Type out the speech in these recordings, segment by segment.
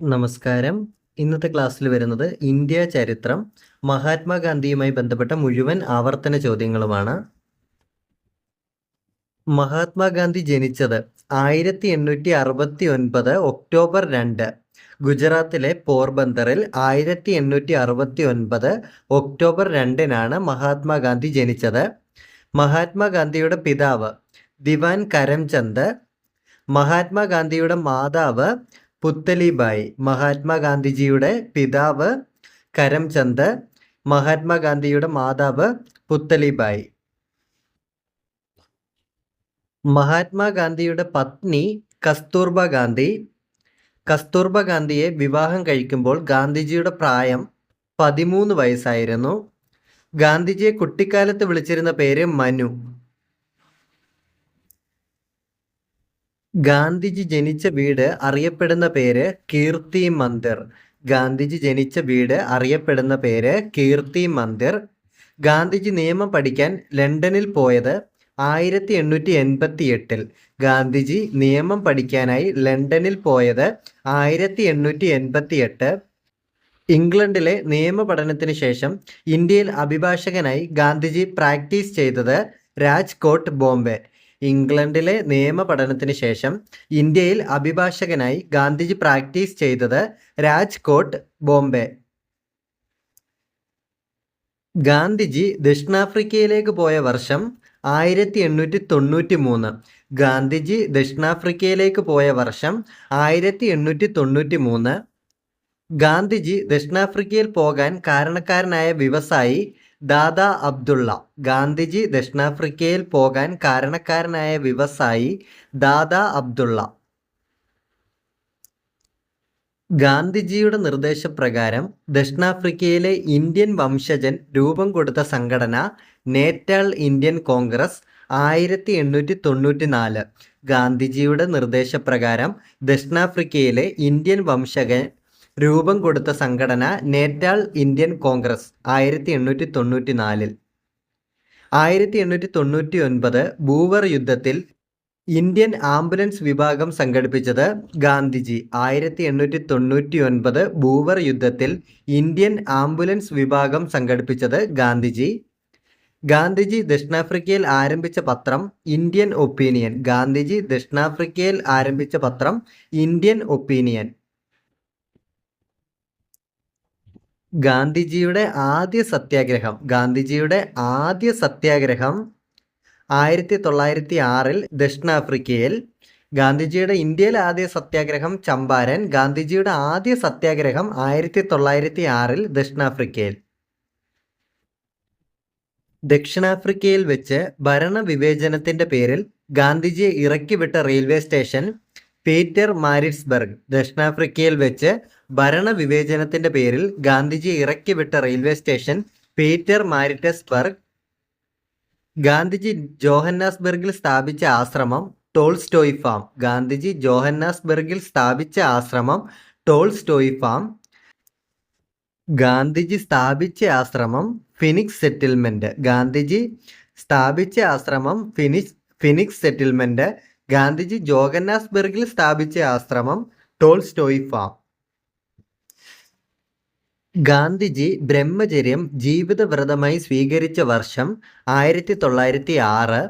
നമസ്കാരം. ഇന്നത്തെ ക്ലാസ്സിൽ വരുന്നത് ഇന്ത്യ ചരിത്രം മഹാത്മാഗാന്ധിയുമായി ബന്ധപ്പെട്ട മുഴുവൻ ആവർത്തന ചോദ്യങ്ങളുമാണ്. മഹാത്മാഗാന്ധി ജനിച്ചത് ആയിരത്തി എണ്ണൂറ്റി അറുപത്തി ഒൻപത് ഒക്ടോബർ രണ്ട് ഗുജറാത്തിലെ പോർബന്ദറിൽ ആയിരത്തി എണ്ണൂറ്റി അറുപത്തി ഒൻപത് ഒക്ടോബർ രണ്ടിനാണ് മഹാത്മാഗാന്ധി ജനിച്ചത്. മഹാത്മാഗാന്ധിയുടെ പിതാവ് ദിവാൻ കരംചന്ദ് മഹാത്മാഗാന്ധിയുടെ മാതാവ് പുത്തലിബായി മഹാത്മാഗാന്ധിജിയുടെ പിതാവ് കരംചന്ദ് മഹാത്മാഗാന്ധിയുടെ മാതാവ് പുത്തലിബായി മഹാത്മാഗാന്ധിയുടെ പത്നി കസ്തൂർബ ഗാന്ധി. കസ്തൂർബ ഗാന്ധിയെ വിവാഹം കഴിക്കുമ്പോൾ ഗാന്ധിജിയുടെ പ്രായം പതിമൂന്ന് വയസ്സായിരുന്നു. ഗാന്ധിജിയെ കുട്ടിക്കാലത്ത് വിളിച്ചിരുന്ന പേര് മനു. ഗാന്ധിജി ജനിച്ച വീട് അറിയപ്പെടുന്ന പേര് കീർത്തി മന്ദിർ. ഗാന്ധിജി ജനിച്ച വീട് അറിയപ്പെടുന്ന പേര് കീർത്തി മന്ദിർ. ഗാന്ധിജി നിയമം പഠിക്കാൻ ലണ്ടനിൽ പോയത് ആയിരത്തി എണ്ണൂറ്റി എൺപത്തി എട്ടിൽ ഗാന്ധിജി നിയമം പഠിക്കാനായി ലണ്ടനിൽ പോയത് ആയിരത്തി എണ്ണൂറ്റി എൺപത്തി എട്ട് ഇംഗ്ലണ്ടിലെ നിയമ പഠനത്തിന് ശേഷം ഇന്ത്യയിൽ അഭിഭാഷകനായി ഗാന്ധിജി പ്രാക്ടീസ് ചെയ്തത് രാജ്കോട്ട് ബോംബെ. ഇംഗ്ലണ്ടിലെ നിയമ പഠനത്തിന് ശേഷം ഇന്ത്യയിൽ അഭിഭാഷകനായി ഗാന്ധിജി പ്രാക്ടീസ് ചെയ്തത് രാജ്കോട്ട് ബോംബെ. ഗാന്ധിജി ദക്ഷിണാഫ്രിക്കയിലേക്ക് പോയ വർഷം ആയിരത്തി എണ്ണൂറ്റി തൊണ്ണൂറ്റി മൂന്ന് ഗാന്ധിജി ദക്ഷിണാഫ്രിക്കയിലേക്ക് പോയ വർഷം ആയിരത്തി എണ്ണൂറ്റി തൊണ്ണൂറ്റി മൂന്ന് ഗാന്ധിജി ദക്ഷിണാഫ്രിക്കയിൽ പോകാൻ കാരണക്കാരനായ വ്യവസായി ദാദ അബ്ദുള്ള ഗാന്ധിജി ദക്ഷിണാഫ്രിക്കയിൽ പോകാൻ കാരണക്കാരനായ വ്യവസായി ദാദാ അബ്ദുള്ള. ഗാന്ധിജിയുടെ നിർദ്ദേശപ്രകാരം ദക്ഷിണാഫ്രിക്കയിലെ ഇന്ത്യൻ വംശജൻ രൂപം കൊടുത്ത സംഘടന നേറ്റാൾ ഇന്ത്യൻ കോൺഗ്രസ് ആയിരത്തി എണ്ണൂറ്റി തൊണ്ണൂറ്റി നാല് ഗാന്ധിജിയുടെ നിർദ്ദേശപ്രകാരം ദക്ഷിണാഫ്രിക്കയിലെ ഇന്ത്യൻ വംശകൻ രൂപം കൊടുത്ത സംഘടന നേറ്റാൾ ഇന്ത്യൻ കോൺഗ്രസ് ആയിരത്തി എണ്ണൂറ്റി തൊണ്ണൂറ്റി നാലിൽ ആയിരത്തി എണ്ണൂറ്റി തൊണ്ണൂറ്റി ഒൻപത് ബൂവർ യുദ്ധത്തിൽ ഇന്ത്യൻ ആംബുലൻസ് വിഭാഗം സംഘടിപ്പിച്ചത് ഗാന്ധിജി. ആയിരത്തി എണ്ണൂറ്റി തൊണ്ണൂറ്റി ഒൻപത് ബൂവർ യുദ്ധത്തിൽ ഇന്ത്യൻ ആംബുലൻസ് വിഭാഗം സംഘടിപ്പിച്ചത് ഗാന്ധിജി. ഗാന്ധിജി ദക്ഷിണാഫ്രിക്കയിൽ ആരംഭിച്ച പത്രം ഇന്ത്യൻ ഒപ്പീനിയൻ. ഗാന്ധിജി ദക്ഷിണാഫ്രിക്കയിൽ ആരംഭിച്ച പത്രം ഇന്ത്യൻ ഒപ്പീനിയൻ. ഗാന്ധിജിയുടെ ആദ്യ സത്യാഗ്രഹം ഗാന്ധിജിയുടെ ആദ്യ സത്യാഗ്രഹം ആയിരത്തി തൊള്ളായിരത്തി ആറിൽ ദക്ഷിണാഫ്രിക്കയിൽ. ഗാന്ധിജിയുടെ ഇന്ത്യയിലെ ആദ്യ സത്യാഗ്രഹം ചമ്പാരൻ ഗാന്ധിജിയുടെ ആദ്യ സത്യാഗ്രഹം ആയിരത്തി തൊള്ളായിരത്തി ആറിൽ ദക്ഷിണാഫ്രിക്കയിൽ. ദക്ഷിണാഫ്രിക്കയിൽ വെച്ച് ഭരണവിവേചനത്തിന്റെ പേരിൽ ഗാന്ധിജിയെ ഇറക്കിവിട്ട റെയിൽവേ സ്റ്റേഷൻ പീറ്റർ മാരിറ്റ്സ്ബർഗ് ദക്ഷിണാഫ്രിക്കയിൽ വെച്ച് ഭരണവിവേചനത്തിന്റെ പേരിൽ ഗാന്ധിജി ഇറക്കി വിട്ട railway station Pietermaritzburg Gandhiji ജോഹന്നാസ്ബർഗിൽ സ്ഥാപിച്ച ആശ്രമം ടോൾസ്റ്റോയ് ഫാം ഗാന്ധിജി ജോഹന്നാസ്ബർഗിൽ സ്ഥാപിച്ച ആശ്രമം ടോൾസ്റ്റോയ് ഫാം ഗാന്ധിജി സ്ഥാപിച്ച ആശ്രമം ഫിനിക്സ് സെറ്റിൽമെന്റ് ഗാന്ധിജി സ്ഥാപിച്ച ആശ്രമം ഫിനിക്സ് ഫിനിക്സ് സെറ്റിൽമെന്റ് ഗാന്ധിജി ജോഗന്നാസ്ബർഗിൽ സ്ഥാപിച്ച ആശ്രമം ടോൾസ്റ്റോയ് ഫാം. ഗാന്ധിജി ബ്രഹ്മചര്യം ജീവിതവ്രതമായി സ്വീകരിച്ച വർഷം ആയിരത്തി തൊള്ളായിരത്തി ആറ്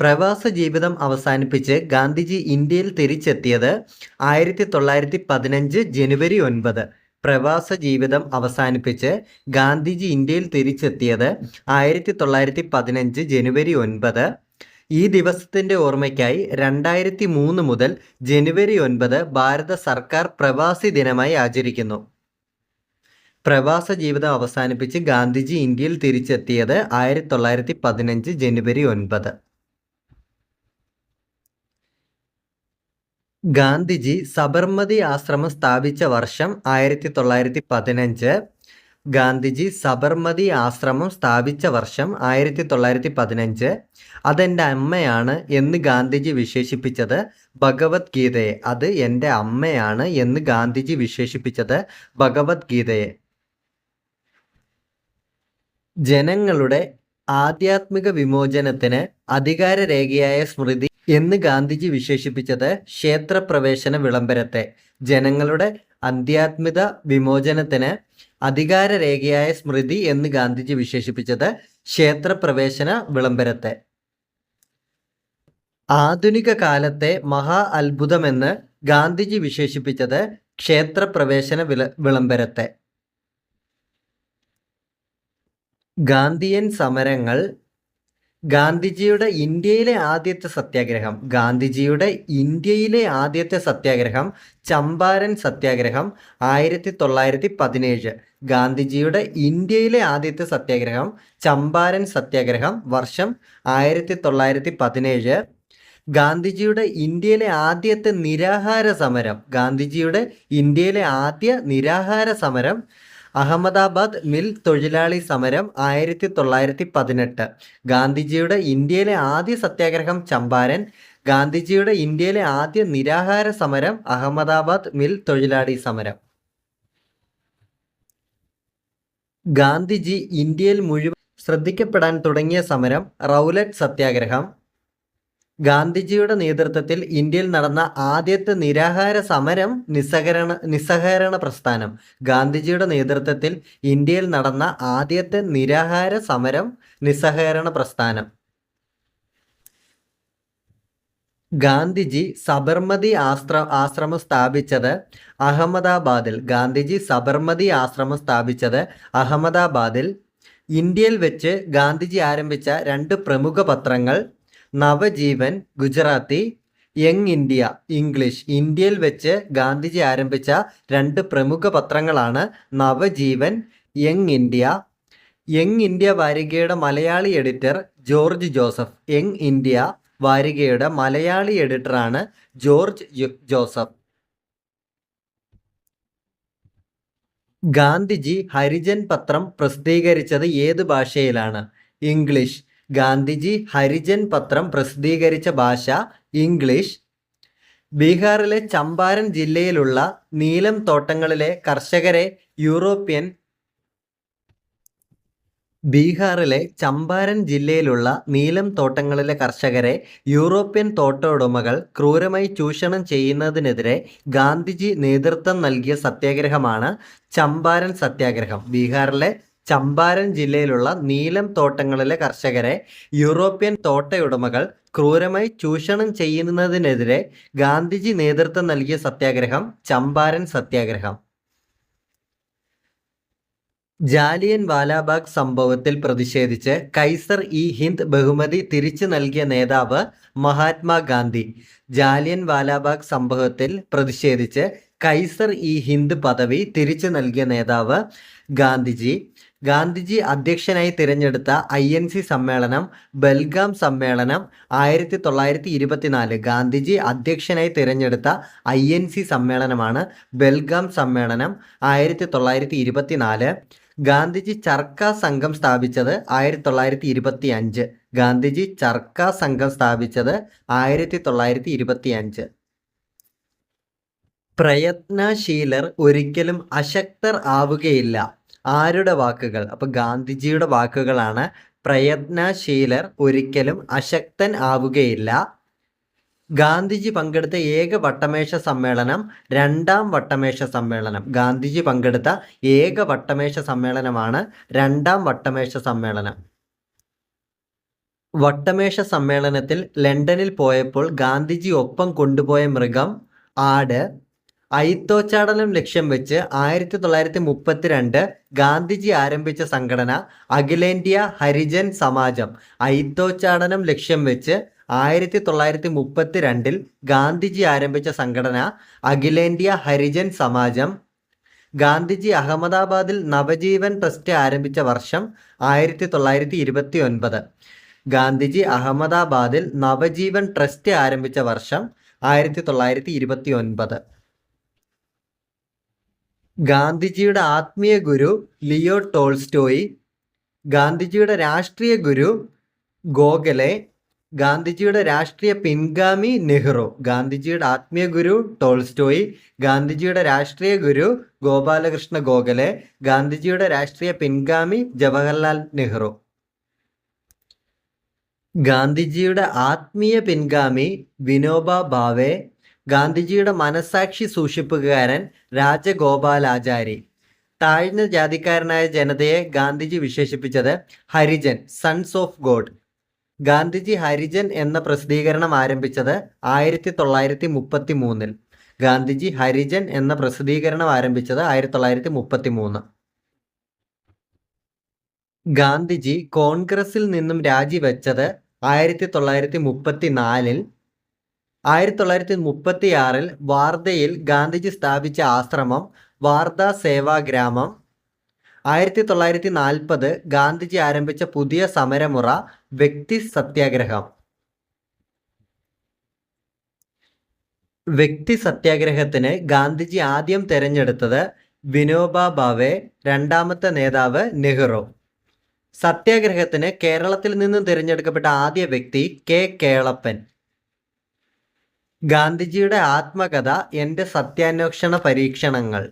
പ്രവാസ ജീവിതം അവസാനിപ്പിച്ച് ഗാന്ധിജി ഇന്ത്യയിൽ തിരിച്ചെത്തിയത് ആയിരത്തി തൊള്ളായിരത്തി പതിനഞ്ച് ജനുവരി ഒൻപത്. പ്രവാസ ജീവിതം അവസാനിപ്പിച്ച് ഗാന്ധിജി ഇന്ത്യയിൽ തിരിച്ചെത്തിയത് ആയിരത്തി തൊള്ളായിരത്തി പതിനഞ്ച് ജനുവരി ഒൻപത്. ഈ ദിവസത്തിന്റെ ഓർമ്മയ്ക്കായി രണ്ടായിരത്തി മൂന്ന് മുതൽ ജനുവരി ഒൻപത് ഭാരത സർക്കാർ പ്രവാസി ദിനമായി ആചരിക്കുന്നു. പ്രവാസ ജീവിതം അവസാനിപ്പിച്ച് ഗാന്ധിജി ഇന്ത്യയിൽ തിരിച്ചെത്തിയത് ആയിരത്തി തൊള്ളായിരത്തി പതിനഞ്ച് ജനുവരി ഒൻപത്. ഗാന്ധിജി സബർമതി ആശ്രമം സ്ഥാപിച്ച വർഷം ആയിരത്തി തൊള്ളായിരത്തി പതിനഞ്ച് ഗാന്ധിജി സബർമതി ആശ്രമം സ്ഥാപിച്ച വർഷം ആയിരത്തി തൊള്ളായിരത്തി പതിനഞ്ച് അതെന്റെ അമ്മയാണ് എന്ന് ഗാന്ധിജി വിശേഷിപ്പിച്ചത് ഭഗവത്ഗീതയെ. അത് എന്റെ അമ്മയാണ് എന്ന് ഗാന്ധിജി വിശേഷിപ്പിച്ചത് ഭഗവത്ഗീതയെ. ജനങ്ങളുടെ ആധ്യാത്മിക വിമോചനത്തിന് അധികാരരേഖയായ സ്മൃതി എന്ന് ഗാന്ധിജി വിശേഷിപ്പിച്ചത് ക്ഷേത്രപ്രവേശന വിളംബരത്തെ. ജനങ്ങളുടെ അധ്യാത്മിക വിമോചനത്തിന് അധികാരരേഖയായ സ്മൃതി എന്ന് ഗാന്ധിജി വിശേഷിപ്പിച്ചത് ക്ഷേത്രപ്രവേശന വിളംബരത്തെ. ആധുനിക കാലത്തെ മഹാ അത്ഭുതമെന്ന് ഗാന്ധിജി വിശേഷിപ്പിച്ചത് ക്ഷേത്രപ്രവേശന വിള വിളംബരത്തെ. ഗാന്ധിയൻ സമരങ്ങൾ ഗാന്ധിജിയുടെ ഇന്ത്യയിലെ ആദ്യത്തെ സത്യാഗ്രഹം ഗാന്ധിജിയുടെ ഇന്ത്യയിലെ ആദ്യത്തെ സത്യാഗ്രഹം ചമ്പാരൻ സത്യാഗ്രഹം ആയിരത്തി തൊള്ളായിരത്തി പതിനേഴ് ഗാന്ധിജിയുടെ ഇന്ത്യയിലെ ആദ്യത്തെ സത്യാഗ്രഹം ചമ്പാരൻ സത്യാഗ്രഹം വർഷം ആയിരത്തി തൊള്ളായിരത്തി പതിനേഴ് ഗാന്ധിജിയുടെ ഇന്ത്യയിലെ ആദ്യത്തെ നിരാഹാര സമരം ഗാന്ധിജിയുടെ ഇന്ത്യയിലെ ആദ്യ നിരാഹാര സമരം അഹമ്മദാബാദ് മിൽ തൊഴിലാളി സമരം ആയിരത്തി തൊള്ളായിരത്തി പതിനെട്ട് ഗാന്ധിജിയുടെ ഇന്ത്യയിലെ ആദ്യ സത്യാഗ്രഹം ചമ്പാരൻ. ഗാന്ധിജിയുടെ ഇന്ത്യയിലെ ആദ്യ നിരാഹാര സമരം അഹമ്മദാബാദ് മിൽ തൊഴിലാളി സമരം. ഗാന്ധിജി ഇന്ത്യയിൽ മുഴുവൻ ശ്രദ്ധിക്കപ്പെടാൻ തുടങ്ങിയ സമരം റൗലറ്റ് സത്യാഗ്രഹം. ഗാന്ധിജിയുടെ നേതൃത്വത്തിൽ ഇന്ത്യയിൽ നടന്ന ആദ്യത്തെ നിരാഹാര സമരം നിസ്സഹരണ നിസ്സഹകരണ പ്രസ്ഥാനം. ഗാന്ധിജിയുടെ നേതൃത്വത്തിൽ ഇന്ത്യയിൽ നടന്ന ആദ്യത്തെ നിരാഹാര സമരം നിസ്സഹകരണ പ്രസ്ഥാനം. ഗാന്ധിജി സബർമതി ആശ്ര ആശ്രമം സ്ഥാപിച്ചത് അഹമ്മദാബാദിൽ. ഗാന്ധിജി സബർമതി ആശ്രമം സ്ഥാപിച്ചത് അഹമ്മദാബാദിൽ. ഇന്ത്യയിൽ വെച്ച് ഗാന്ധിജി ആരംഭിച്ച രണ്ട് പ്രമുഖ പത്രങ്ങൾ Navajivan Gujarati Young India English. ഇന്ത്യയിൽ വെച്ച് ഗാന്ധിജി ആരംഭിച്ച രണ്ട് പ്രമുഖ പത്രങ്ങളാണ് Navajivan Young India. Young India വാരികയുടെ Malayali editor George Joseph. Young India വാരികയുടെ Malayali എഡിറ്ററാണ് ജോർജ് ജോസഫ്. ഗാന്ധിജി ഹരിജൻ പത്രം പ്രസിദ്ധീകരിച്ചത് ഏത് ഭാഷയിലാണ്? ഇംഗ്ലീഷ്. ഗാന്ധിജി ഹരിജൻ പത്രം പ്രസിദ്ധീകരിച്ച ഭാഷ ഇംഗ്ലീഷ്. ബീഹാറിലെ ചമ്പാരൻ ജില്ലയിലുള്ള നീലം തോട്ടങ്ങളിലെ കർഷകരെ യൂറോപ്യൻ ബീഹാറിലെ ചമ്പാരൻ ജില്ലയിലുള്ള നീലം തോട്ടങ്ങളിലെ കർഷകരെ യൂറോപ്യൻ തോട്ട ക്രൂരമായി ചൂഷണം ചെയ്യുന്നതിനെതിരെ ഗാന്ധിജി നേതൃത്വം നൽകിയ സത്യാഗ്രഹമാണ് ചമ്പാരൻ സത്യാഗ്രഹം. ബീഹാറിലെ ചമ്പാരൻ ജില്ലയിലുള്ള നീലം തോട്ടങ്ങളിലെ കർഷകരെ യൂറോപ്യൻ തോട്ടയുടമകൾ ക്രൂരമായി ചൂഷണം ചെയ്യുന്നതിനെതിരെ ഗാന്ധിജി നേതൃത്വം നൽകിയ സത്യാഗ്രഹം ചമ്പാരൻ സത്യാഗ്രഹം. ജാലിയൻ വാലാബാഗ് സംഭവത്തിൽ പ്രതിഷേധിച്ച് കൈസർ ഇ ഹിന്ദ് ബഹുമതി തിരിച്ചു നൽകിയ നേതാവ് മഹാത്മാഗാന്ധി ജാലിയൻ വാലാബാഗ് സംഭവത്തിൽ പ്രതിഷേധിച്ച് കൈസർ ഇ ഹിന്ദ് പദവി തിരിച്ചു നൽകിയ നേതാവ് ഗാന്ധിജി ഗാന്ധിജി അധ്യക്ഷനായി തിരഞ്ഞെടുത്ത ഐ എൻ സി സമ്മേളനം ബൽഗാം സമ്മേളനം ആയിരത്തി തൊള്ളായിരത്തി ഇരുപത്തിനാല് ഗാന്ധിജി അധ്യക്ഷനായി തിരഞ്ഞെടുത്ത ഐ എൻ സി സമ്മേളനമാണ് ബൽഗാം സമ്മേളനം ആയിരത്തി തൊള്ളായിരത്തി ഇരുപത്തിനാല് ഗാന്ധിജി ചർക്ക സംഘം സ്ഥാപിച്ചത് ആയിരത്തി തൊള്ളായിരത്തി ഇരുപത്തി അഞ്ച് ഗാന്ധിജി ചർക്ക സംഘം സ്ഥാപിച്ചത് ആയിരത്തി തൊള്ളായിരത്തി ഇരുപത്തി അഞ്ച് പ്രയത്നശീലർ ഒരിക്കലും അശക്തർ ആവുകയില്ല. ആരുടെ വാക്കുകൾ? അപ്പോൾ ഗാന്ധിജിയുടെ വാക്കുകളാണ് പ്രയത്നശീലർ ഒരിക്കലും അശക്തൻ ആവുകയില്ല. ഗാന്ധിജി പങ്കെടുത്ത ഏക വട്ടമേശ സമ്മേളനം രണ്ടാം വട്ടമേശ സമ്മേളനം. ഗാന്ധിജി പങ്കെടുത്ത ഏക വട്ടമേശ സമ്മേളനമാണ് രണ്ടാം വട്ടമേശ സമ്മേളനം. വട്ടമേശ സമ്മേളനത്തിൽ ലണ്ടനിൽ പോയപ്പോൾ ഗാന്ധിജി ഒപ്പം കൊണ്ടുപോയ മൃഗം ആട് അയിത്തോച്ചാടനം ലക്ഷ്യം വെച്ച് ആയിരത്തി തൊള്ളായിരത്തി മുപ്പത്തിരണ്ട് ഗാന്ധിജി ആരംഭിച്ച സംഘടന അഖിലേന്ത്യ ഹരിജൻ സമാജം. അയിത്തോച്ചാടനം ലക്ഷ്യം വെച്ച് ആയിരത്തി തൊള്ളായിരത്തി മുപ്പത്തിരണ്ടിൽ ഗാന്ധിജി ആരംഭിച്ച സംഘടന അഖിലേന്ത്യ ഹരിജൻ സമാജം. ഗാന്ധിജി അഹമ്മദാബാദിൽ നവജീവൻ ട്രസ്റ്റ് ആരംഭിച്ച വർഷം ആയിരത്തി തൊള്ളായിരത്തി ഇരുപത്തി ഒൻപത് ഗാന്ധിജി അഹമ്മദാബാദിൽ നവജീവൻ ട്രസ്റ്റ് ആരംഭിച്ച വർഷം ആയിരത്തി തൊള്ളായിരത്തി ഇരുപത്തി ഒൻപത് ഗാന്ധിജിയുടെ ആത്മീയ ഗുരു ലിയോ ടോൾസ്റ്റോയി ഗാന്ധിജിയുടെ രാഷ്ട്രീയ ഗുരു ഗോഖലെ ഗാന്ധിജിയുടെ രാഷ്ട്രീയ പിൻഗാമി നെഹ്റു ഗാന്ധിജിയുടെ ആത്മീയ ഗുരു ടോൾസ്റ്റോയി ഗാന്ധിജിയുടെ രാഷ്ട്രീയ ഗുരു ഗോപാലകൃഷ്ണ ഗോഖലെ ഗാന്ധിജിയുടെ രാഷ്ട്രീയ പിൻഗാമി ജവഹർലാൽ നെഹ്റു. ഗാന്ധിജിയുടെ ആത്മീയ പിൻഗാമി വിനോബ ഭാവെ ഗാന്ധിജിയുടെ മനസാക്ഷി സൂക്ഷിപ്പുകാരൻ രാജഗോപാലാചാരി. താഴ്ന്ന ജാതിക്കാരനായ ജനതയെ ഗാന്ധിജി വിശേഷിപ്പിച്ചത് Harijan sons of God Gandhiji Harijan എന്ന പ്രസിദ്ധീകരണം ആരംഭിച്ചത് ആയിരത്തി തൊള്ളായിരത്തി മുപ്പത്തി മൂന്നിൽ ഗാന്ധിജി ഹരിജൻ എന്ന പ്രസിദ്ധീകരണം ആരംഭിച്ചത് ആയിരത്തി തൊള്ളായിരത്തി മുപ്പത്തി മൂന്ന് ഗാന്ധിജി കോൺഗ്രസിൽ നിന്നും രാജിവെച്ചത് ആയിരത്തി തൊള്ളായിരത്തി മുപ്പത്തി നാലിൽ ആയിരത്തി തൊള്ളായിരത്തി മുപ്പത്തി ആറിൽ വാർധയിൽ ഗാന്ധിജി സ്ഥാപിച്ച ആശ്രമം വാർധ സേവാഗ്രാമം ആയിരത്തി തൊള്ളായിരത്തി നാൽപ്പത് ഗാന്ധിജി ആരംഭിച്ച പുതിയ സമരമുറ വ്യക്തി സത്യാഗ്രഹം. വ്യക്തി സത്യാഗ്രഹത്തിന് ഗാന്ധിജി ആദ്യം തെരഞ്ഞെടുത്തത് വിനോബ ഭാവെ രണ്ടാമത്തെ നേതാവ് നെഹ്റു. സത്യാഗ്രഹത്തിന് കേരളത്തിൽ നിന്ന് തിരഞ്ഞെടുക്കപ്പെട്ട ആദ്യ വ്യക്തി കെ കേളപ്പൻ. ഗാന്ധിജിയുടെ ആത്മകഥ എന്റെ സത്യാന്വേഷണ പരീക്ഷണങ്ങൾ.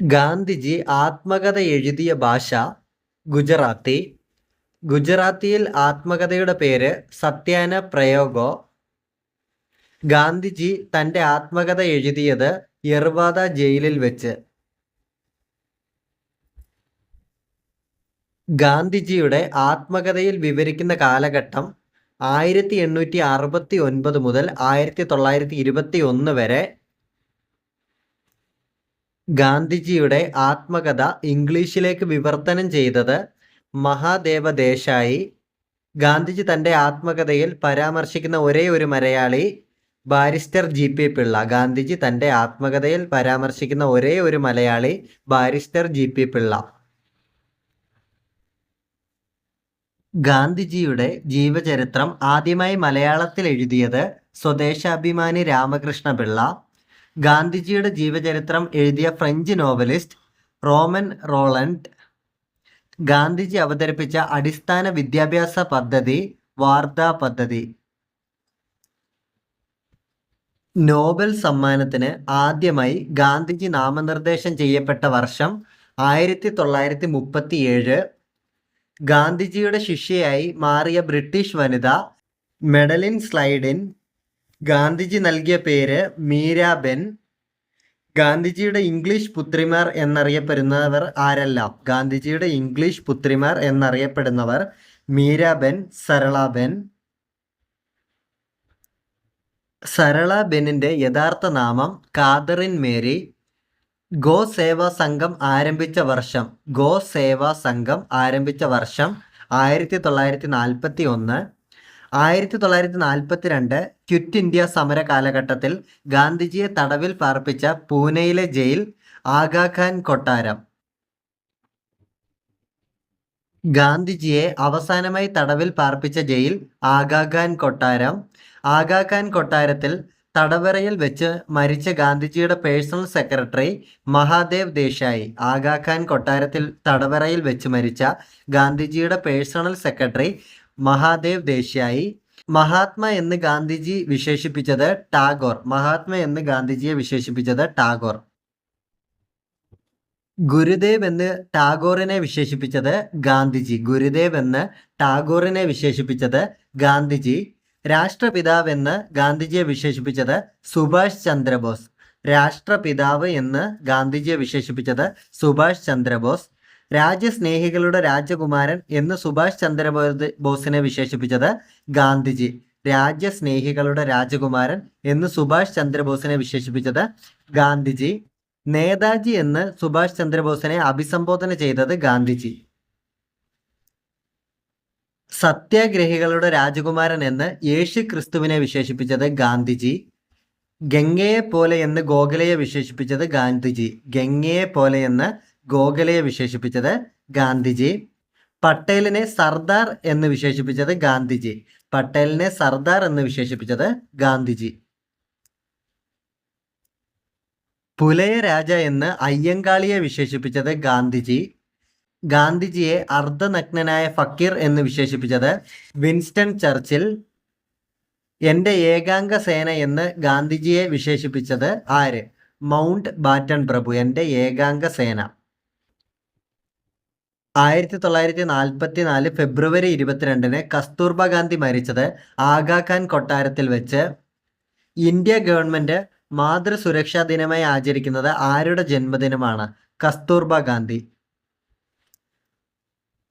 ഗാന്ധിജി ആത്മകഥ എഴുതിയ ഭാഷ ഗുജറാത്തി. ഗുജറാത്തിയിൽ ആത്മകഥയുടെ പേര് സത്യാന പ്രയോഗോ. ഗാന്ധിജി തന്റെ ആത്മകഥ എഴുതിയത് യർവാദ ജയിലിൽ വെച്ച്. ഗാന്ധിജിയുടെ ആത്മകഥയിൽ വിവരിക്കുന്ന കാലഘട്ടം ആയിരത്തി എണ്ണൂറ്റി അറുപത്തി ഒൻപത് മുതൽ ആയിരത്തി തൊള്ളായിരത്തി ഇരുപത്തി ഒന്ന് വരെ ഗാന്ധിജിയുടെ ആത്മകഥ ഇംഗ്ലീഷിലേക്ക് വിവർത്തനം ചെയ്തത് മഹാദേവ ദേശായി ഗാന്ധിജി തന്റെ ആത്മകഥയിൽ പരാമർശിക്കുന്ന ഒരേ ഒരു Malayali barrister G P Pillai. Gandhiji തന്റെ ആത്മകഥയിൽ പരാമർശിക്കുന്ന ഒരേ ഒരു Malayali barrister G P Pillai. ഗാന്ധിജിയുടെ ജീവചരിത്രം ആദ്യമായി മലയാളത്തിൽ എഴുതിയത് സ്വദേശാഭിമാനി രാമകൃഷ്ണ പിള്ള ഗാന്ധിജിയുടെ ജീവചരിത്രം എഴുതിയ French novelist Romain Rolland Gandhiji അവതരിപ്പിച്ച അടിസ്ഥാന വിദ്യാഭ്യാസ പദ്ധതി വാർത്താ പദ്ധതി. നോബൽ സമ്മാനത്തിന് ആദ്യമായി ഗാന്ധിജി നാമനിർദ്ദേശം ചെയ്യപ്പെട്ട വർഷം ആയിരത്തി തൊള്ളായിരത്തി മുപ്പത്തിയേഴ് ഗാന്ധിജിയുടെ ശിഷ്യയായി മാറിയ ബ്രിട്ടീഷ് വനിത മെഡലിൻ സ്ലൈഡിൻ ഗാന്ധിജി നൽകിയ പേര് മീരാബെൻ ഗാന്ധിജിയുടെ ഇംഗ്ലീഷ് പുത്രിമാർ എന്നറിയപ്പെടുന്നവർ ആരെല്ലാം? ഗാന്ധിജിയുടെ ഇംഗ്ലീഷ് പുത്രിമാർ എന്നറിയപ്പെടുന്നവർ മീരാബെൻ സരളാബെൻ സരളാബെന്നിന്റെ യഥാർത്ഥ നാമം കാതറിൻ മേരി. ഗോ സേവാ സംഘം ആരംഭിച്ച വർഷം ഗോ സേവാ സംഘം ആരംഭിച്ച വർഷം ആയിരത്തി തൊള്ളായിരത്തി നാൽപ്പത്തി ഒന്ന് ആയിരത്തി തൊള്ളായിരത്തി നാൽപ്പത്തി രണ്ട് ക്വിറ്റ് ഇന്ത്യ സമര കാലഘട്ടത്തിൽ ഗാന്ധിജിയെ തടവിൽ പാർപ്പിച്ച പൂനെയിലെ ജയിൽ ആഗാഖാൻ കൊട്ടാരം. ഗാന്ധിജിയെ അവസാനമായി തടവിൽ പാർപ്പിച്ച ജയിൽ ആഗാഖാൻ കൊട്ടാരം. ആഗാഖാൻ കൊട്ടാരത്തിൽ തടവറയിൽ വെച്ച് മരിച്ച ഗാന്ധിജിയുടെ പേഴ്സണൽ സെക്രട്ടറി മഹാദേവ് ദേശായി. ആഗാഖാൻ കൊട്ടാരത്തിൽ തടവറയിൽ വെച്ച് മരിച്ച ഗാന്ധിജിയുടെ പേഴ്സണൽ സെക്രട്ടറി മഹാദേവ് ദേശായി. മഹാത്മ എന്ന് ഗാന്ധിജി വിശേഷിപ്പിച്ചത് ടാഗോർ. മഹാത്മ എന്ന് ഗാന്ധിജിയെ വിശേഷിപ്പിച്ചത് ടാഗോർ. ഗുരുദേവ് എന്ന് ടാഗോറിനെ വിശേഷിപ്പിച്ചത് ഗാന്ധിജി. ഗുരുദേവ് എന്ന് ടാഗോറിനെ വിശേഷിപ്പിച്ചത് ഗാന്ധിജി. രാഷ്ട്രപിതാവ് എന്ന് ഗാന്ധിജിയെ വിശേഷിപ്പിച്ചത് സുഭാഷ് ചന്ദ്രബോസ്. രാഷ്ട്രപിതാവ് എന്ന് ഗാന്ധിജിയെ വിശേഷിപ്പിച്ചത് സുഭാഷ് ചന്ദ്രബോസ്. രാജ്യസ്നേഹികളുടെ രാജകുമാരൻ എന്ന് സുഭാഷ് ചന്ദ്രബോസ് ബോസിനെ വിശേഷിപ്പിച്ചത് ഗാന്ധിജി. രാജ്യസ്നേഹികളുടെ രാജകുമാരൻ എന്ന് സുഭാഷ് ചന്ദ്രബോസിനെ വിശേഷിപ്പിച്ചത് ഗാന്ധിജി. നേതാജി എന്ന് സുഭാഷ് ചന്ദ്രബോസിനെ അഭിസംബോധന ചെയ്തത് ഗാന്ധിജി. സത്യാഗ്രഹികളുടെ രാജകുമാരൻ എന്ന് യേശു ക്രിസ്തുവിനെ വിശേഷിപ്പിച്ചത് ഗാന്ധിജി ഗംഗയെ പോലെ എന്ന് ഗോഖലയെ വിശേഷിപ്പിച്ചത് ഗാന്ധിജി ഗംഗയെ പോലെ എന്ന് ഗോഖലയെ വിശേഷിപ്പിച്ചത് ഗാന്ധിജി പട്ടേലിനെ സർദാർ എന്ന് വിശേഷിപ്പിച്ചത് ഗാന്ധിജി പട്ടേലിനെ സർദാർ എന്ന് വിശേഷിപ്പിച്ചത് ഗാന്ധിജി. പുലയ രാജ എന്ന് അയ്യങ്കാളിയെ വിശേഷിപ്പിച്ചത് ഗാന്ധിജി ഗാന്ധിജിയെ അർദ്ധനഗ്നനായ ഫക്കീർ എന്ന് വിശേഷിപ്പിച്ചത് വിൻസ്റ്റൺ ചർച്ചിൽ എന്റെ ഏകാംഗ സേന എന്ന് ഗാന്ധിജിയെ വിശേഷിപ്പിച്ചത് ആര്? മൗണ്ട് ബാറ്റൺ പ്രഭു എന്റെ ഏകാംഗ സേന. ആയിരത്തി തൊള്ളായിരത്തി നാൽപ്പത്തി നാല് ഫെബ്രുവരി ഇരുപത്തിരണ്ടിന് കസ്തൂർബ ഗാന്ധി മരിച്ചത് ആഗാഖാൻ കൊട്ടാരത്തിൽ വെച്ച്. ഇന്ത്യ ഗവൺമെന്റ് മാതൃസുരക്ഷാ ദിനമായി ആചരിക്കുന്നത് ആരുടെ ജന്മദിനമാണ്? കസ്തൂർബ ഗാന്ധി.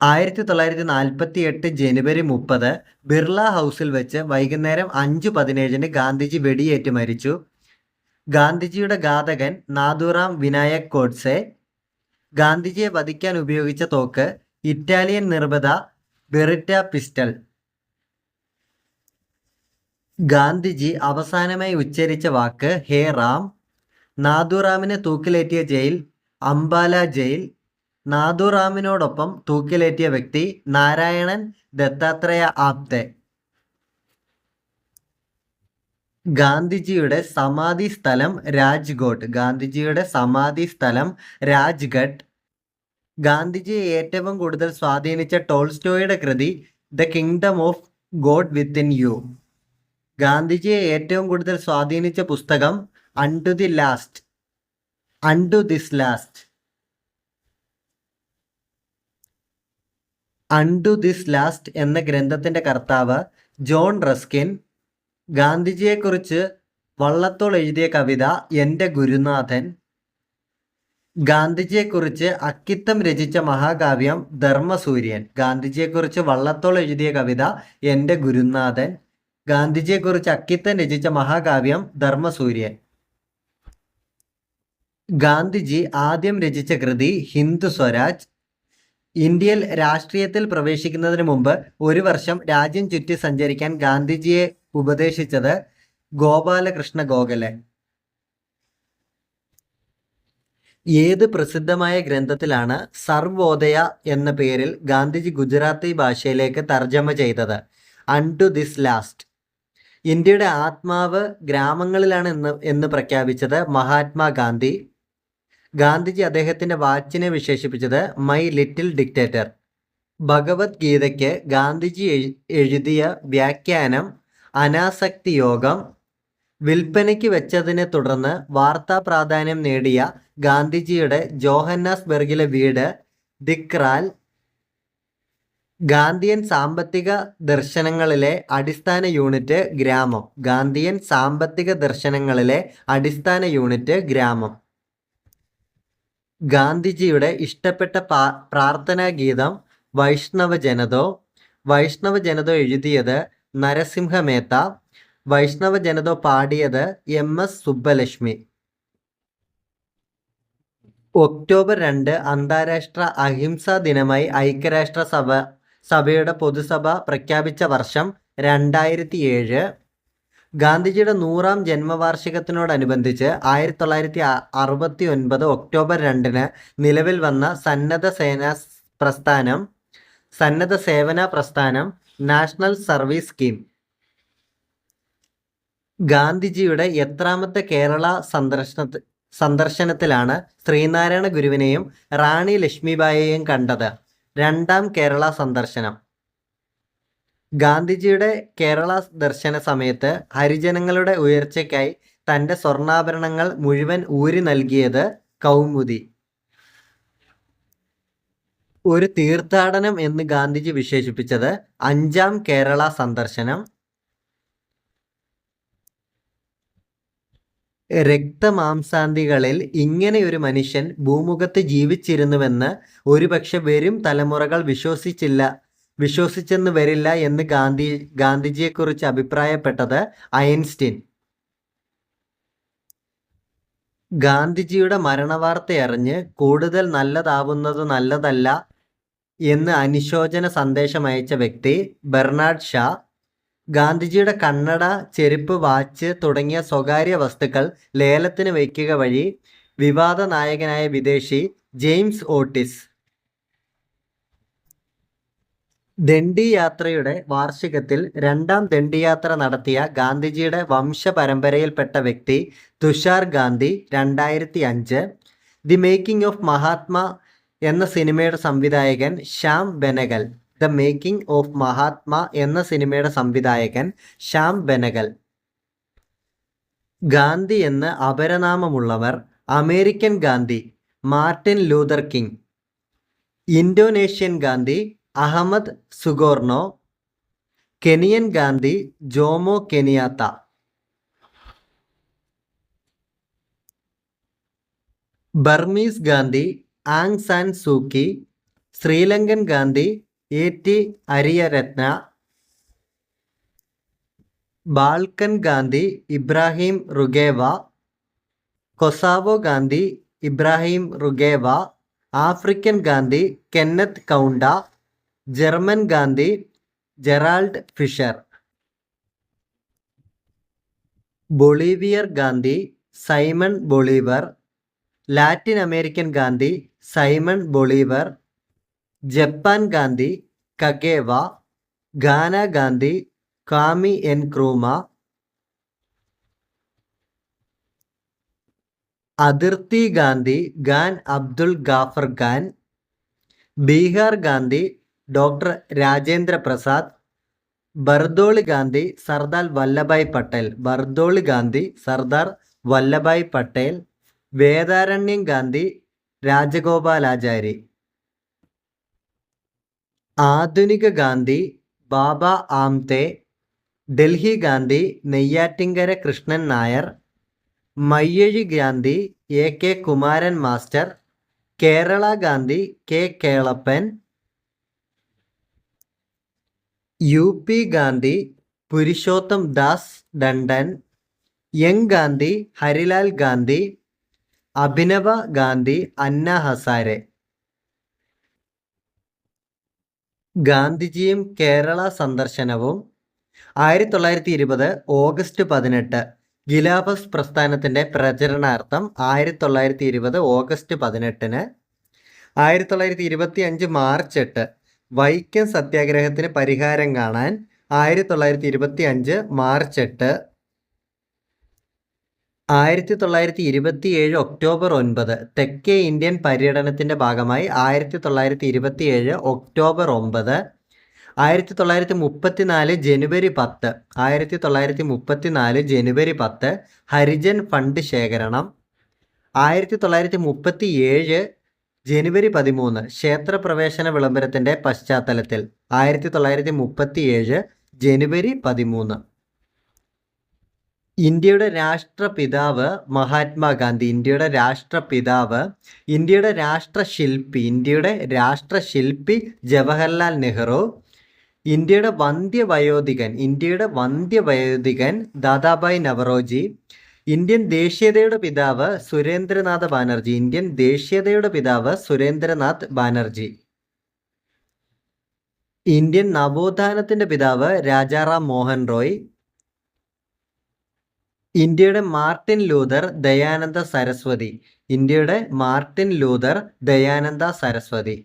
ആയിരത്തി തൊള്ളായിരത്തി നാൽപ്പത്തി എട്ട് ജനുവരി മുപ്പത് ബിർള ഹൗസിൽ വെച്ച് വൈകുന്നേരം അഞ്ച് പതിനേഴിന് ഗാന്ധിജി വെടിയേറ്റ് മരിച്ചു. ഗാന്ധിജിയുടെ ഘാതകൻ നാദുറാം വിനായക് കോഡ്സെ ഗാന്ധിജിയെ വധിക്കാൻ ഉപയോഗിച്ച തോക്ക് ഇറ്റാലിയൻ നിർമ്മിത ബെറിറ്റ പിസ്റ്റൽ. ഗാന്ധിജി അവസാനമായി ഉച്ചരിച്ച വാക്ക് ഹേ റാം നാദുറാമിനെ തൂക്കിലേറ്റിയ ജയിൽ അംബാല ജയിൽ നാഥുറാമിനോടൊപ്പം തൂക്കിലേറ്റിയ വ്യക്തി നാരായണൻ ദത്താത്രേയ ആപ്തെ. ഗാന്ധിജിയുടെ സമാധി സ്ഥലം രാജ്ഘോട്ട്. ഗാന്ധിജിയുടെ സമാധി സ്ഥലം രാജ്ഘട്ട്. ഗാന്ധിജിയെ ഏറ്റവും കൂടുതൽ സ്വാധീനിച്ച ടോൾസ്റ്റോയുടെ കൃതി the kingdom of God within you. ഗാന്ധിജിയെ ഏറ്റവും കൂടുതൽ സ്വാധീനിച്ച പുസ്തകം unto the last. Unto this last. Unto this last എന്ന ഗ്രന്ഥത്തിന്റെ കർത്താവ് ജോൺ റസ്കിൻ ഗാന്ധിജിയെക്കുറിച്ച് വള്ളത്തോൾ എഴുതിയ കവിത എന്റെ ഗുരുനാഥൻ. ഗാന്ധിജിയെക്കുറിച്ച് അക്കിത്തം രചിച്ച മഹാകാവ്യം ധർമ്മസൂര്യൻ. ഗാന്ധിജിയെക്കുറിച്ച് വള്ളത്തോൾ എഴുതിയ കവിത എന്റെ ഗുരുനാഥൻ. ഗാന്ധിജിയെക്കുറിച്ച് അക്കിത്തം രചിച്ച മഹാകാവ്യം ധർമ്മസൂര്യൻ. ഗാന്ധിജി ആദ്യം രചിച്ച കൃതി ഹിന്ദു സ്വരാജ്. ഇന്ത്യയിൽ രാഷ്ട്രീയത്തിൽ പ്രവേശിക്കുന്നതിന് മുമ്പ് ഒരു വർഷം രാജ്യം ചുറ്റി സഞ്ചരിക്കാൻ ഗാന്ധിജിയെ ഉപദേശിച്ചത് ഗോപാലകൃഷ്ണ ഗോഖലെ. ഏത് പ്രസിദ്ധമായ ഗ്രന്ഥത്തിലാണ് സർവോദയ എന്ന പേരിൽ ഗാന്ധിജി ഗുജറാത്തി ഭാഷയിലേക്ക് തർജമ ചെയ്തത്? Unto this last. ഇന്ത്യയുടെ ആത്മാവ് ഗ്രാമങ്ങളിലാണ് എന്ന് എന്ന് പ്രഖ്യാപിച്ചത് മഹാത്മാഗാന്ധി ഗാന്ധിജി അദ്ദേഹത്തിന്റെ വാച്ചിനെ വിശേഷിപ്പിച്ചത് മൈ ലിറ്റിൽ ഡിക്റ്റേറ്റർ ഭഗവത്ഗീതയ്ക്ക് ഗാന്ധിജി എഴുതിയ വ്യാഖ്യാനം അനാസക്തി യോഗം വിൽപ്പനയ്ക്ക് വെച്ചതിനെ തുടർന്ന് വാർത്താ പ്രാധാന്യം നേടിയ ഗാന്ധിജിയുടെ ജോഹന്നാസ്ബർഗിലെ വീട് ദിക്രാൽ ഗാന്ധിയൻ സാമ്പത്തിക ദർശനങ്ങളിലെ അടിസ്ഥാന യൂണിറ്റ് ഗ്രാമം ഗാന്ധിയൻ സാമ്പത്തിക ദർശനങ്ങളിലെ അടിസ്ഥാന യൂണിറ്റ് ഗ്രാമം. ഗാന്ധിജിയുടെ ഇഷ്ടപ്പെട്ട പ്രാർത്ഥനാ ഗീതം വൈഷ്ണവ ജനതോ വൈഷ്ണവ ജനതോ എഴുതിയത് നരസിംഹ മേത്ത വൈഷ്ണവ ജനതോ പാടിയത് എം എസ് സുബ്ബലക്ഷ്മി. ഒക്ടോബർ രണ്ട് അന്താരാഷ്ട്ര അഹിംസാ ദിനമായി ഐക്യരാഷ്ട്ര സഭ സഭയുടെ പൊതുസഭ പ്രഖ്യാപിച്ച വർഷം രണ്ടായിരത്തി ഏഴ്. ഗാന്ധിജിയുടെ നൂറാം ജന്മവാർഷികത്തിനോടനുബന്ധിച്ച് ആയിരത്തി തൊള്ളായിരത്തി അറുപത്തി ഒൻപത് ഒക്ടോബർ രണ്ടിന് നിലവിൽ വന്ന സന്നദ്ധ സേനാ പ്രസ്ഥാനം സന്നദ്ധ സേവന പ്രസ്ഥാനം നാഷണൽ സർവീസ് സ്കീം. ഗാന്ധിജിയുടെ എത്രാമത്തെ കേരള സന്ദർശന സന്ദർശനത്തിലാണ് ശ്രീനാരായണ ഗുരുവിനെയും റാണി ലക്ഷ്മിബായിയെയും കണ്ടത്. രണ്ടാം കേരള സന്ദർശനം. ഗാന്ധിജിയുടെ കേരള ദർശന സമയത്ത് ഹരിജനങ്ങളുടെ ഉയർച്ചയ്ക്കായി തന്റെ സ്വർണാഭരണങ്ങൾ മുഴുവൻ ഊരി നൽകിയത് കൗമുദി. ഒരു തീർത്ഥാടനം എന്ന് ഗാന്ധിജി വിശേഷിപ്പിച്ചത് അഞ്ചാം കേരള സന്ദർശനം. രക്തമാംസാന്തികളിൽ ഇങ്ങനെ ഒരു മനുഷ്യൻ ഭൂമുഖത്ത് ജീവിച്ചിരുന്നുവെന്ന് ഒരുപക്ഷെ വരും തലമുറകൾ വിശ്വസിച്ചില്ല വിശ്വസിച്ചെന്ന് വരില്ല എന്ന് ഗാന്ധി ഗാന്ധിജിയെക്കുറിച്ച് അഭിപ്രായപ്പെട്ടത് ഐൻസ്റ്റീൻ. ഗാന്ധിജിയുടെ മരണവാർത്തയറിഞ്ഞ് കൂടുതൽ നല്ലതാവുന്നത് നല്ലതല്ല എന്ന് അനുശോചന സന്ദേശം അയച്ച വ്യക്തി ബെർണാഡ് ഷാ ഗാന്ധിജിയുടെ കണ്ണട ചെരുപ്പ് വാച്ച് തുടങ്ങിയ സ്വകാര്യ വസ്തുക്കൾ ലേലത്തിന് വയ്ക്കുക വഴി വിവാദ നായകനായ വിദേശി ജെയിംസ് ഓട്ടിസ്. ദണ്ഡി യാത്രയുടെ വാർഷികത്തിൽ രണ്ടാം ദണ്ഡിയാത്ര നടത്തിയ ഗാന്ധിജിയുടെ വംശപരമ്പരയിൽപ്പെട്ട വ്യക്തി തുഷാർ ഗാന്ധി രണ്ടായിരത്തി അഞ്ച് ദി മേക്കിംഗ് ഓഫ് മഹാത്മാ എന്ന സിനിമയുടെ സംവിധായകൻ Shyam Benegal the making of Mahatma എന്ന സിനിമയുടെ സംവിധായകൻ ശ്യാം ബെനഗൽ. ഗാന്ധി എന്ന് അപരനാമമുള്ളവർ American Gandhi Martin Luther King Indonesian Gandhi Ahmed Sukarno Kenyan Gandhi Jomo Kenyatta? Burmese Gandhi Aung San Suu Kyi Sri Lankan Gandhi A T Ariyaratne Balkan Gandhi Ibrahim Rugova Kosovo Gandhi Ibrahim Rugova African Gandhi Kenneth Kaunda German Gandhi Gerald Fischer. Bolivian Gandhi Simon Bolivar. Latin American Gandhi Simon Bolivar. Japan Gandhi Kagawa. ഗാന Gandhi Kwame Nkrumah. അതിർത്തി Gandhi Khan Abdul Ghaffar Khan. Bihar Gandhi doctor Rajendra Prasad Bardoli Gandhi Sardar Vallabhbhai Patel Bardoli Gandhi Sardar Vallabhbhai Patel Vedaranyam Gandhi Rajagopalachari. ആധുനിക Gandhi Baba Amte Delhi Gandhi Neyyattinkara Krishnan Nair Mayyazhi Gandhi A K Kumaran master Kerala Gandhi K Kelappan U P Gandhi Purushottam Das Tandon young Gandhi Harilal Gandhi Abhinava Gandhi Anna Hazare. ഗാന്ധിജിയും കേരള സന്ദർശനവും ആയിരത്തി തൊള്ളായിരത്തി ഇരുപത് August പതിനെട്ട്. ഗിലാബസ് പ്രസ്ഥാനത്തിന്റെ പ്രചരണാർത്ഥം ആയിരത്തി തൊള്ളായിരത്തി ഇരുപത് ഓഗസ്റ്റ് പതിനെട്ടിന് ആയിരത്തി തൊള്ളായിരത്തി ഇരുപത്തി അഞ്ച് മാർച്ച് എട്ട്. വൈക്കം സത്യാഗ്രഹത്തിന് പരിഹാരം കാണാൻ ആയിരത്തി തൊള്ളായിരത്തി ഇരുപത്തി അഞ്ച് മാർച്ച് എട്ട് ആയിരത്തി തൊള്ളായിരത്തി ഇരുപത്തി ഏഴ് ഒക്ടോബർ ഒൻപത്. തെക്കേ ഇന്ത്യൻ പര്യടനത്തിന്റെ ഭാഗമായി ആയിരത്തി തൊള്ളായിരത്തി ഇരുപത്തി ഏഴ് ഒക്ടോബർ ഒമ്പത് ആയിരത്തി തൊള്ളായിരത്തി മുപ്പത്തി നാല് ജനുവരി പത്ത് ആയിരത്തി തൊള്ളായിരത്തി മുപ്പത്തി നാല് ജനുവരി പത്ത് ഹരിജൻ ഫണ്ട് ശേഖരണം ആയിരത്തി തൊള്ളായിരത്തി മുപ്പത്തി ഏഴ് ജനുവരി പതിമൂന്ന് ക്ഷേത്രപ്രവേശന വിളംബരത്തിന്റെ പശ്ചാത്തലത്തിൽ ആയിരത്തി തൊള്ളായിരത്തി മുപ്പത്തി ഏഴ് ജനുവരി പതിമൂന്ന്. ഇന്ത്യയുടെ രാഷ്ട്രപിതാവ് മഹാത്മാഗാന്ധി ഇന്ത്യയുടെ രാഷ്ട്രപിതാവ് ഇന്ത്യയുടെ രാഷ്ട്രശില്പി ഇന്ത്യയുടെ രാഷ്ട്രശില്പി ജവഹർലാൽ നെഹ്റു ഇന്ത്യയുടെ വന്ധ്യവയോധികൻ ഇന്ത്യയുടെ വന്ധ്യവയോധികൻ ദാദാഭായ് നവറോജി ഇന്ത്യൻ ദേശീയതയുടെ പിതാവ് സുരേന്ദ്രനാഥ് ബാനർജി. ഇന്ത്യൻ ദേശീയതയുടെ പിതാവ് സുരേന്ദ്രനാഥ് ബാനർജി. ഇന്ത്യൻ നവോത്ഥാനത്തിന്റെ പിതാവ് രാജാറാം മോഹൻ റോയ്. ഇന്ത്യയുടെ മാർട്ടിൻ ലൂതർ ദയാനന്ദ സരസ്വതി. ഇന്ത്യയുടെ മാർട്ടിൻ ലൂതർ ദയാനന്ദ സരസ്വതി.